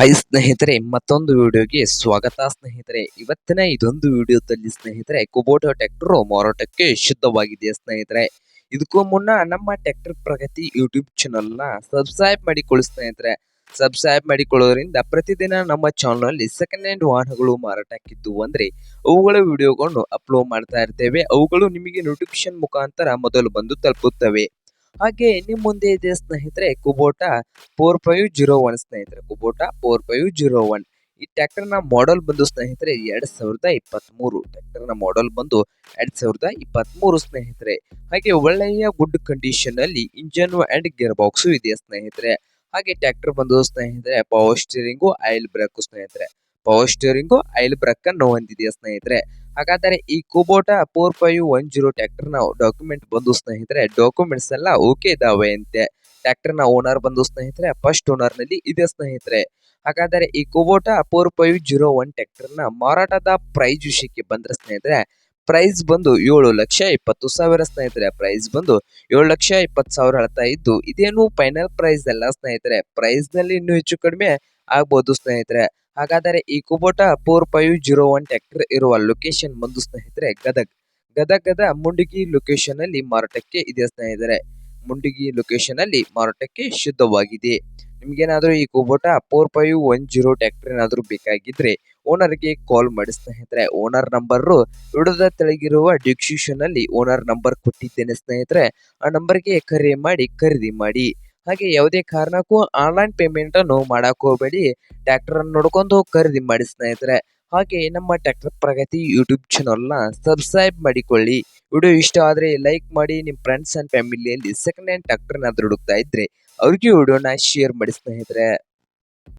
Hi ಸ್ನೇಹಿತರೆ, ಮತ್ತೊಂದು ವಿಡಿಯೋಗೆ ಸ್ವಾಗತ ಸ್ನೇಹಿತರೆ. ಇವತ್ತಿನ ಇದೊಂದು ವಿಡಿಯೋದಲ್ಲಿ ಸ್ನೇಹಿತರೆ ಕುಬೋಟೋ ಟ್ಯಾಕ್ಟರ್ ಮಾರಾಟಕ್ಕೆ ಶುದ್ಧವಾಗಿದೆ ಸ್ನೇಹಿತರೆ? ಇದಕ್ಕೂ ಮುನ್ನ ನಮ್ಮ ಟ್ಯಾಕ್ಟರ್ ಪ್ರಗತಿ ಯೂಟ್ಯೂಬ್ ಚಾನಲ್ನ ಸಬ್ಸ್ಕ್ರೈಬ್ ಮಾಡಿಕೊಳ್ಳಿ ಸ್ನೇಹಿತರೆ. ಸಬ್ಸ್ಕ್ರೈಬ್ ಮಾಡಿಕೊಳ್ಳೋದ್ರಿಂದ ಪ್ರತಿದಿನ ನಮ್ಮ ಚಾನಲ್ನಲ್ಲಿ ಸೆಕೆಂಡ್ ಹ್ಯಾಂಡ್ ವಾಹನಗಳು ಮಾರಾಟಕ್ಕಿದ್ದು ಅಂದರೆ, ಅವುಗಳ ವಿಡಿಯೋಗಳನ್ನು ಅಪ್ಲೋಡ್ ಮಾಡ್ತಾ ಇರ್ತೇವೆ. ಅವುಗಳು ನಿಮಗೆ ನೋಟಿಫಿಕೇಶನ್ ಮುಖಾಂತರ ಮೊದಲು ಬಂದು ತಲುಪುತ್ತವೆ. ಹಾಗೆ ನಿಮ್ಮ ಮುಂದೆ ಇದೆ ಸ್ನೇಹಿತರೆ Kubota four five zero one ಸ್ನೇಹಿತರೆ Kubota four five zero one ಈ ಟ್ರ್ಯಾಕ್ಟರ್ನ ಮಾಡೆಲ್ ಬಂದು ಸ್ನೇಹಿತರೆ ಎರಡ್ ಸಾವಿರದ ಇಪ್ಪತ್ತ್ ಮೂರು ಟ್ರ್ಯಾಕ್ಟರ್ನ ಮಾಡೆಲ್ ಬಂದು ಎರಡ್ ಸಾವಿರದ ಇಪ್ಪತ್ತ್ ಮೂರು ಸ್ನೇಹಿತರೆ. ಹಾಗೆ ಒಳ್ಳೆಯ ಗುಡ್ ಕಂಡೀಷನ್ ಅಲ್ಲಿ ಇಂಜನ್ ಅಂಡ್ ಗೇರ್ ಬಾಕ್ಸ್ ಇದೆ ಸ್ನೇಹಿತರೆ. ಹಾಗೆ ಟ್ರ್ಯಾಕ್ಟರ್ ಬಂದು ಸ್ನೇಹಿತರೆ ಪವರ್ ಸ್ಟೀರಿಂಗು ಆಯಿಲ್ ಬ್ರೇಕು ಸ್ನೇಹಿತರೆ. ಪವರ್ ಸ್ಟೀರಿಂಗು ಐಲ್ ಬ್ರಕ್ ಅನ್ನು ಹೊಂದಿದೆ ಸ್ನೇಹಿತರೆ. ಹಾಗಾದರೆ ಈ Kubota four five one zero ಟ್ರ್ಯಾಕ್ಟರ್ನ ಡಾಕ್ಯುಮೆಂಟ್ ಬಂದು ಸ್ನೇಹಿತರೆ, ಡಾಕ್ಯುಮೆಂಟ್ಸ್ ಎಲ್ಲ ಓಕೆ ಇದಾವೆ ಅಂತೆ. ನ ಓನರ್ ಬಂದು ಸ್ನೇಹಿತರೆ, ಫಸ್ಟ್ ಓನರ್ನಲ್ಲಿ ಇದೆ ಸ್ನೇಹಿತರೆ. ಹಾಗಾದರೆ ಈ Kubota four five zero one ಟ್ರ್ಯಾಕ್ಟರ್ನ ಮಾರಾಟದ ಪ್ರೈಸ್ ವಿಷಯಕ್ಕೆ ಬಂದ್ರೆ ಸ್ನೇಹಿತರೆ, ಪ್ರೈಸ್ ಬಂದು ಏಳು ಲಕ್ಷ ಇಪ್ಪತ್ತು ಸಾವಿರ ಸ್ನೇಹಿತರೆ. ಪ್ರೈಸ್ ಬಂದು ಏಳು ಲಕ್ಷ ಇಪ್ಪತ್ತು ಸಾವಿರ ಹೇಳ್ತಾ ಇದ್ದು, ಇದೇನು ಫೈನಲ್ ಪ್ರೈಸ್ ಅಲ್ಲ ಸ್ನೇಹಿತರೆ. ಪ್ರೈಸ್ನಲ್ಲಿ ಇನ್ನೂ ಹೆಚ್ಚು ಕಡಿಮೆ ಆಗ್ಬೋದು ಸ್ನೇಹಿತರೆ. ಹಾಗಾದರೆ ಈ Kubota four five zero one tractor ಇರುವ ಲೊಕೇಶನ್ ಬಂದು ಸ್ನೇಹಿತರೆ ಗದಗ್. ಗದಗದ ಮುಂಡಗಿ ಲೊಕೇಶನ್ ಅಲ್ಲಿ ಮಾರಾಟಕ್ಕೆ ಇದೆ ಸ್ನೇಹಿತರೆ. ಮುಂಡಿಗಿ ಲೊಕೇಶನ್ ಅಲ್ಲಿ ಮಾರಾಟಕ್ಕೆ ಶುದ್ಧವಾಗಿದೆ. ನಿಮ್ಗೇನಾದ್ರೂ ಈ Kubota four five one zero tractor ಏನಾದ್ರೂ ಬೇಕಾಗಿದ್ರೆ ಓನರ್ಗೆ ಕಾಲ್ ಮಾಡಿ ಸ್ನೇಹಿತರೆ. ಓನರ್ ನಂಬರ್ ವಿಡಿಯೋದ ತೆಳಗಿರುವ ಡಿಸ್ಕ್ರಿಪ್ಷನ್ ಅಲ್ಲಿ ಓನರ್ ನಂಬರ್ ಕೊಟ್ಟಿದ್ದೇನೆ ಸ್ನೇಹಿತರೆ. ಆ ನಂಬರ್ಗೆ ಕರೆ ಮಾಡಿ, ಖರೀದಿ ಮಾಡಿ. ಹಾಗೆ ಯಾವುದೇ ಕಾರಣಕ್ಕೂ ಆನ್ಲೈನ್ ಪೇಮೆಂಟ್ ಅನ್ನು ಮಾಡಕ್ ಹೋಗಬೇಡಿ. ಟ್ರ್ಯಾಕ್ಟರ್ ಅನ್ನು ನೋಡ್ಕೊಂಡು ಖರೀದಿ ಮಾಡಿ ಸ್ನೇಹಿತರೆ. ಹಾಗೆ ನಮ್ಮ ಟ್ರ್ಯಾಕ್ಟರ್ ಪ್ರಗತಿ ಯೂಟ್ಯೂಬ್ ಚಾನಲ್ನ ಸಬ್ಸ್ಕ್ರೈಬ್ ಮಾಡಿಕೊಳ್ಳಿ. ವಿಡಿಯೋ ಇಷ್ಟ ಆದರೆ ಲೈಕ್ ಮಾಡಿ ನಿಮ್ಮ ಫ್ರೆಂಡ್ಸ್ ಅಂಡ್ ಫ್ಯಾಮಿಲಿಯಲ್ಲಿ ಸೆಕೆಂಡ್ ಹ್ಯಾಂಡ್ ಟ್ರ್ಯಾಕ್ಟರ್ನಾದ್ರೂ ಹುಡುಕ್ತಾ ಇದ್ರೆ ಅವ್ರಿಗೆ ವಿಡಿಯೋನ ಶೇರ್ ಮಾಡಿ ಸ್ನೇಹಿತರೆ.